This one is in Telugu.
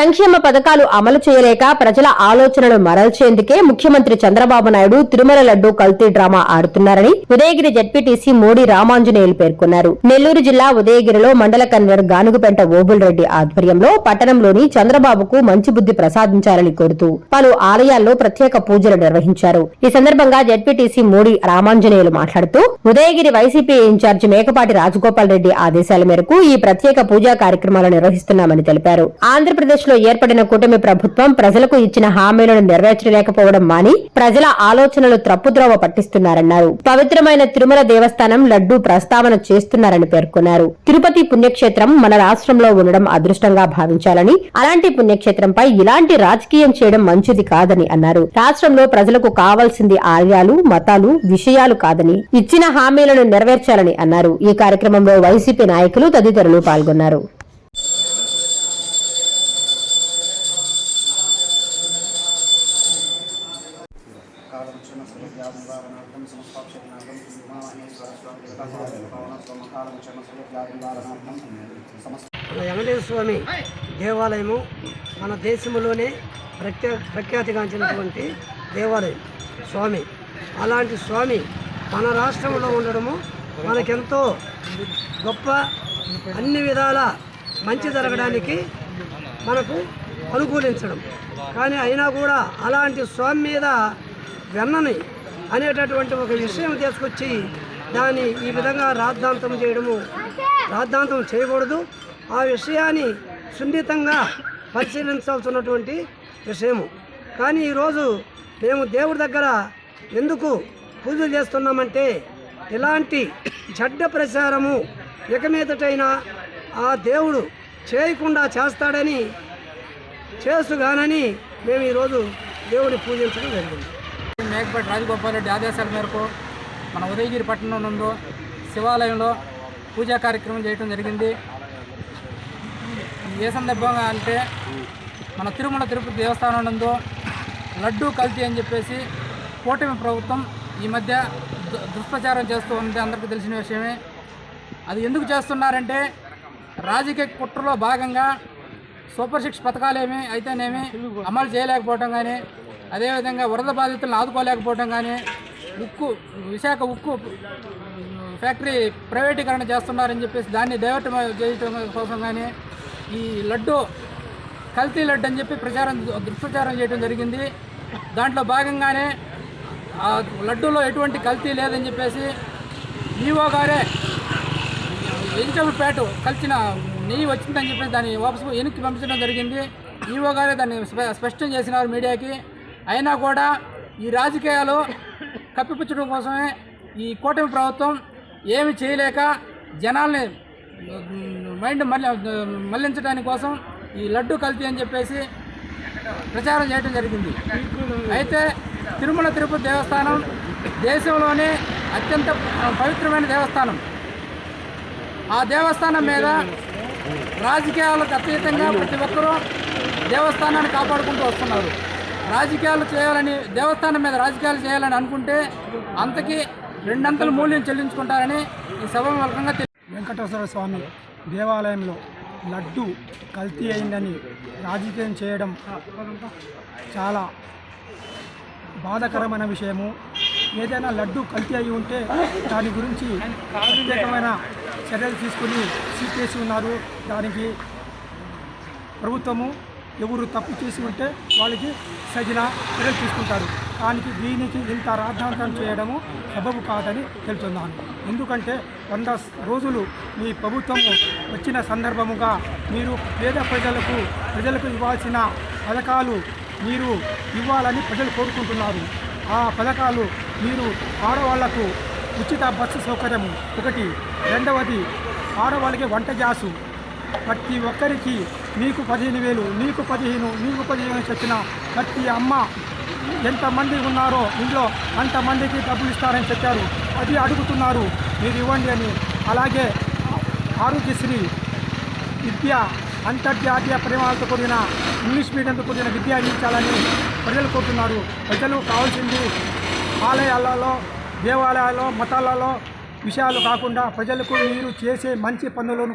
సంక్షేమ పథకాలు అమలు చేయలేక ప్రజల ఆలోచనలు మరల్చేందుకే ముఖ్యమంత్రి చంద్రబాబు నాయుడు తిరుమల లడ్డు కల్తీ డ్రామా ఆడుతున్నారని ఉదయగిరి జడ్పీటీసీ మోడీ రామాంజనేయులు పేర్కొన్నారు. నెల్లూరు జిల్లా ఉదయగిరిలో మండల కన్వీనర్ గానుగుపెంట ఓబుల్ రెడ్డి ఆధ్వర్యంలో పట్టణంలోని చంద్రబాబుకు మంచి బుద్ధి ప్రసాదించాలని కోరుతూ పలు ఆలయాల్లో ప్రత్యేక పూజలు నిర్వహించారు. ఈ సందర్భంగా జడ్పీటీసీ మోడీ రామాంజనేయులు మాట్లాడుతూ ఉదయగిరి వైసీపీ ఇన్ఛార్జి మేకపాటి రాజగోపాల్ రెడ్డి ఆదేశాల మేరకు ఈ ప్రత్యేక పూజా కార్యక్రమాలు నిర్వహిస్తున్నామని తెలిపారు. ఆంధ్రప్రదేశ్ లో ఏర్పడిన కూటమి ప్రభుత్వం ప్రజలకు ఇచ్చిన హామీలను నెరవేర్చలేకపోవడం మాని ప్రజల ఆలోచనలు త్రప్పుద్రోవ పట్టిస్తున్నారన్నారు. పవిత్రమైన తిరుమల దేవస్థానం లడ్డూ ప్రస్తావన చేస్తున్నారని పేర్కొన్నారు. తిరుపతి పుణ్యక్షేత్రం మన రాష్ట్రంలో ఉండడం అదృష్టంగా భావించాలని అలాంటి పుణ్యక్షేత్రంపై ఇలాంటి రాజకీయం చేయడం మంచిది కాదని అన్నారు. రాష్ట్రంలో ప్రజలకు కావాల్సింది ఆలయాలు మతాలు విషయాలు కాదని ఇచ్చిన హామీలను నెరవేర్చాలని అన్నారు. ఈ కార్యక్రమంలో వైసీపీ నాయకులు తదితరులు పాల్గొన్నారు. కాలక్షణ సమస్త వెంకటేశ్వర స్వామి దేవాలయము మన దేశంలోనే ప్రఖ్యా ప్రఖ్యాతిగాంచినటువంటి దేవాలయం. స్వామి. అలాంటి స్వామి మన రాష్ట్రంలో ఉండడము మనకెంతో గొప్ప అన్ని విధాల మంచి జరగడానికి మనకు అనుకూలించడం. కానీ అయినా కూడా అలాంటి స్వామి మీద వెన్నని అనేటటువంటి ఒక విషయం తీసుకొచ్చి దాన్ని ఈ విధంగా రాద్ధాంతం చేయడము రాద్ధాంతం చేయకూడదు. ఆ విషయాన్ని సున్నితంగా పరిశీలించాల్సినటువంటి విషయము. కానీ ఈరోజు మేము దేవుడి దగ్గర ఎందుకు పూజలు చేస్తున్నామంటే ఇలాంటి చెడ్డ ప్రచారము ఇక మీదటైనా ఆ దేవుడు చేయకుండా చేస్తాడని చేసుగానని మేము ఈరోజు దేవుని పూజించడం జరిగింది. మేకపాటి రాజగోపాల్ రెడ్డి ఆదేశాల మేరకు మన ఉదయగిరి పట్టణం నందు శివాలయంలో పూజా కార్యక్రమం చేయడం జరిగింది. ఏ సందర్భంగా అంటే మన తిరుమల తిరుపతి దేవస్థానం నందు లడ్డూ కల్తీ అని చెప్పేసి కూటమి ప్రభుత్వం ఈ మధ్య దు- దుష్ప్రచారం చేస్తూ ఉంది. అందరికీ తెలిసిన విషయమే. అది ఎందుకు చేస్తున్నారంటే రాజకీయ కుట్రలో భాగంగా సూపర్ సిక్స్ పథకాలేమి అయితేనేమి అమలు చేయలేకపోవటం కానీ అదేవిధంగా వరద బాధితులను ఆదుకోలేకపోవడం కానీ ఉక్కు విశాఖ ఉక్కు ఫ్యాక్టరీ ప్రైవేటీకరణ చేస్తున్నారని చెప్పేసి దాన్ని డైవర్ట్ చేయటం కోసం కానీ ఈ లడ్డు కల్తీ లడ్డు అని చెప్పి ప్రచారం దుష్ప్రచారం చేయడం జరిగింది. దాంట్లో భాగంగానే ఆ లడ్డూలో ఎటువంటి కల్తీ లేదని చెప్పేసి ఈవో గారే వెజిటబుల్ ప్యాటు కలిసిన నెయ్యి వచ్చిందని చెప్పేసి దాన్ని వాపసు వెనక్కి పంపించడం జరిగింది. ఈవో గారే దాన్ని స్ప- స్పష్టం చేసినారు మీడియాకి. అయినా కూడా ఈ రాజకీయాలు కప్పిపుచ్చడం కోసమే ఈ కూటమి ప్రభుత్వం ఏమి చేయలేక జనాల్ని మైండ్ మళ్ళీ మళ్ళించడానికి కోసం ఈ లడ్డు కల్తీ అని చెప్పేసి ప్రచారం చేయడం జరిగింది. అయితే తిరుమల తిరుపతి దేవస్థానం దేశంలోనే అత్యంత పవిత్రమైన దేవస్థానం. ఆ దేవస్థానం మీద రాజకీయాలకు అతీతంగా ప్రతి ఒక్కరూ దేవస్థానాన్ని కాపాడుకుంటూ వస్తున్నారు. రాజకీయాలు చేయాలని దేవస్థానం మీద రాజకీయాలు చేయాలని అనుకుంటే అంతకి రెండంతల మూల్యం చెల్లించుకుంటారని ఈ సభాముఖంగా తెలి- వెంకటేశ్వర స్వామి దేవాలయంలో లడ్డు కల్తీ అయిందని రాజకీయం చేయడం చాలా బాధకరమైన విషయము. ఏదైనా లడ్డు కల్తీ అయి ఉంటే దాని గురించి ప్రత్యేకమైన చర్యలు తీసుకుని చేసి ఉన్నారు. దానికి ప్రభుత్వము ఎవరు తప్పు చేసి ఉంటే వాళ్ళకి సగిన చర్యలు తీసుకుంటారు దానికి దీనికి ఇంత రాద్ధాంతం చేయడము సబబు కాదని తెలుస్తున్నాను. ఎందుకంటే వంద రోజులు మీ ప్రభుత్వము వచ్చిన సందర్భముగా మీరు పేద ప్రజలకు ప్రజలకు ఇవ్వాల్సిన పథకాలు మీరు ఇవ్వాలని ప్రజలు కోరుకుంటున్నారు. ఆ పథకాలు మీరు ఆడవాళ్ళకు ఉచిత బస్సు సౌకర్యము ఒకటి. రెండవది ఆడవాళ్ళకి వంట గ్యాసు. ప్రతి ఒక్కరికి నీకు పదిహేను వేలు నీకు పదిహేను నీకు పదిహేను అని చెప్పిన ప్రతి అమ్మ ఎంతమంది ఉన్నారో ఇంట్లో అంతమందికి డబ్బులు ఇస్తారని చెప్పారు. అది అడుగుతున్నారు. మీరు ఇవ్వండి అని. అలాగే ఆరోగ్యశ్రీ విద్య అంతర్జాతీయ ప్రేమాలతో కూడిన ఇంగ్లీష్ మీడియంతో కూడిన విద్య అందించాలని ప్రజలు కోరుతున్నారు. ప్రజలు కావాల్సింది ఆలయాలలో దేవాలయాల్లో మతాలలో విషయాలు కాకుండా ప్రజలకు మీరు చేసే మంచి పనులను